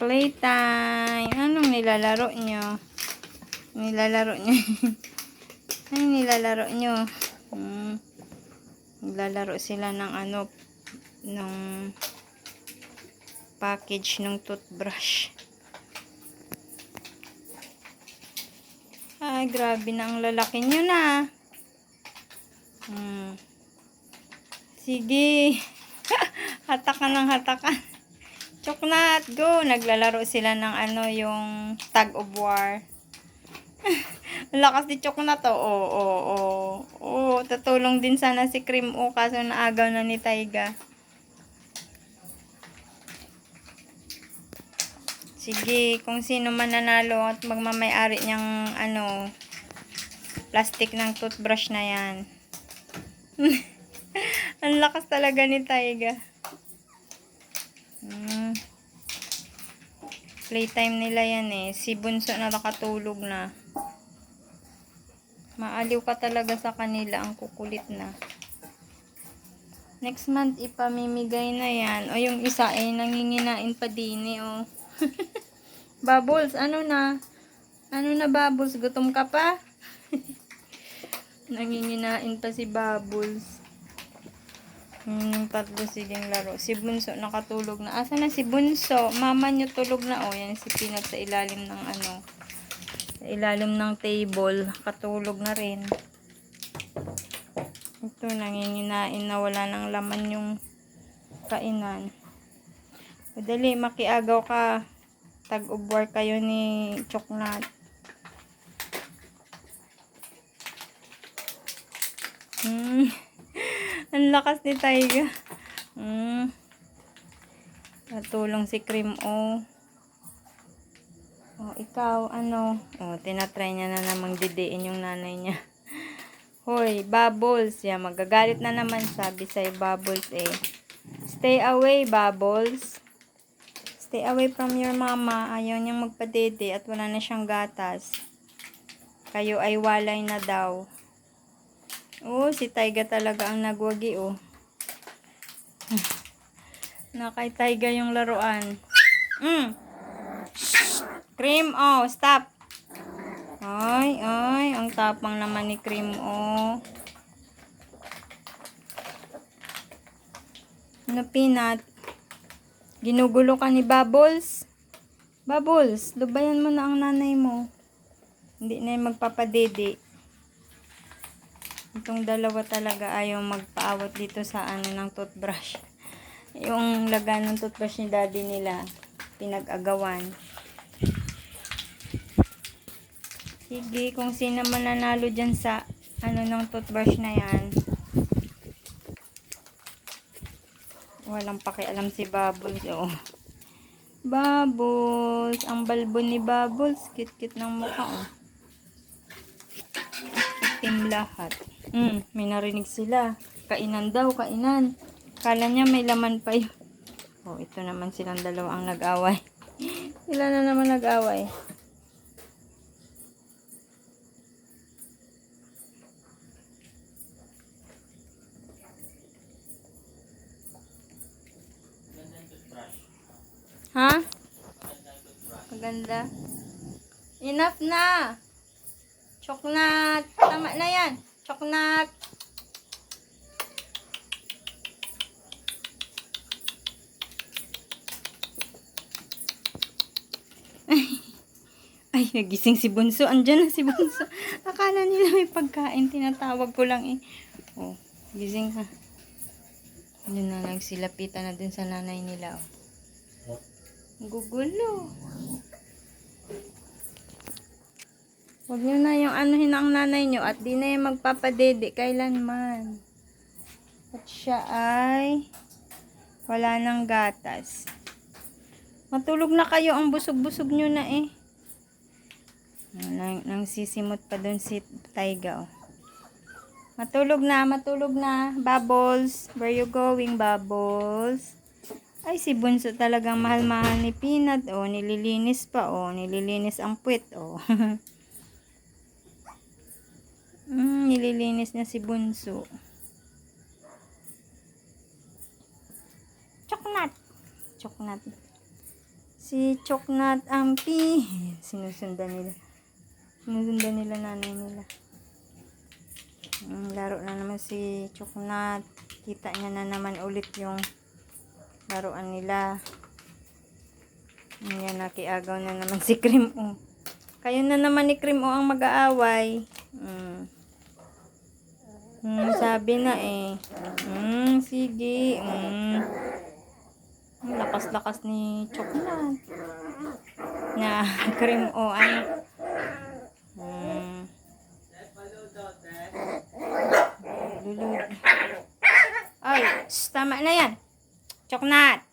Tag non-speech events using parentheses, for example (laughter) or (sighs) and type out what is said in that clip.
Playtime. Anong nilalaro nyo? Nilalaro nyo. (laughs) Anong nilalaro nyo? Hmm. Naglalaro sila ng ano, ng package ng toothbrush. Ay, grabe na ang lalaki nyo na. Hmm. Sige. (laughs) hatakan ng hatakan. Choknat, go! Naglalaro sila ng ano, yung tag of war. (laughs) Lakas ni Choknat, oh, oh, oh, oh. Oh, tatulong din sana si Cream O, kaso naagaw na ni Taiga. Sige, kung sino man nanalo at magmamayari niyang ano, plastic ng toothbrush na yan. (laughs) Ang lakas talaga ni Taiga. Playtime nila yan eh. Si Bunso na nakatulog na. Maaliw ka talaga sa kanila. Ang kukulit na. Next month, ipamimigay na yan. O yung isa ay nanginginain pa din eh. Oh. (laughs) Bubbles, ano na? Ano na Bubbles? Gutom ka pa? (laughs) Nanginginain pa si Bubbles. Yung tatlo silang laro. Si Bunso nakatulog na. Asa na si Bunso? Mama niyo tulog na. Oh, yan si Peanut sa ilalim ng ano. Sa ilalim ng table. Katulog na rin. Ito, nanginginain na wala nang laman yung kainan. Madali, makiagaw ka. Tag-ubwar kayo ni Choknat. Hmm. Ang lakas ni Taiga. Hmm. Natulong si Cream O. Oh, ikaw, ano? Oh, tinatry niya na namang didiin yung nanay niya. (laughs) Hoy, Bubbles. Yan, magagalit na naman sabi sa'yo, Bubbles eh. Stay away, Bubbles. Stay away from your mama. Ayaw niyang magpadede at wala na siyang gatas. Kayo ay walay na daw. Oh, si Taiga talaga ang nagwagi, oh. (sighs) Nakay Taiga yung laruan. Mm. Cream, oh, stop. Ay, ay, ang tapang naman ni Cream, oh. Ano, Peanut? Ginugulo ka ni Bubbles? Bubbles, lubayan mo na ang nanay mo. Hindi na yung magpapadede. Itong dalawa talaga ayaw magpaawat dito sa ano ng toothbrush. (laughs) Yung lagan ng toothbrush ni daddy nila, pinag-agawan. Sige, kung sino man nanalo dyan sa ano ng toothbrush na yan. Walang pakialam si Bubbles, oh. Bubbles, ang balbo ni Bubbles, kit-kit ng mukha, oh. Itim lahat. Hmm, may narinig sila. Kainan daw, kainan. Kala niya may laman pa yun. Oh, ito naman silang dalawa ang nag-away. (laughs) Sila na naman nag-away. Ha? Maganda. Enough na. Choknat. Tama na yan. Choknat. (laughs) Ay, nagising si Bunso. Andyan na si Bunso. Akala nila may pagkain. Tinatawag ko lang eh. Oh, gising ka. Andyan na nagsilapitan na din sa nanay nila. Oh. Gugulo. Huwag nyo na yung anuhin ang nanay nyo at di na yung magpapadede kailanman. At siya ay wala ng gatas. Matulog na kayo ang busog-busog nyo na eh. Nang, nang sisimot pa dun si Taiga oh. Matulog na, matulog na. Bubbles, where you going, Bubbles? Ay, si Bunso talagang mahal-mahal ni Peanut. Oh, nililinis pa. Oh, nililinis ang puwet. Oh. (laughs) mm, nililinis niya si Bunso. Choknat. Choknat. Si Choknat Ampi. (laughs) Sinusundan nila. Sinusundan nila nanay nila. Mm, laro na naman si Choknat. Kita niya na naman ulit yung laruan nila. Yan, nakiagaw na naman si Cream O. Kayo na naman ni Cream O ang mag-aaway. Mm. Mm, sabi na eh. Mm, sige. Mm. Ang Lakas-lakas ni Choknat. Na, Cream O, ano. Mm. Lulod. Ay, tama na yan. Choknat.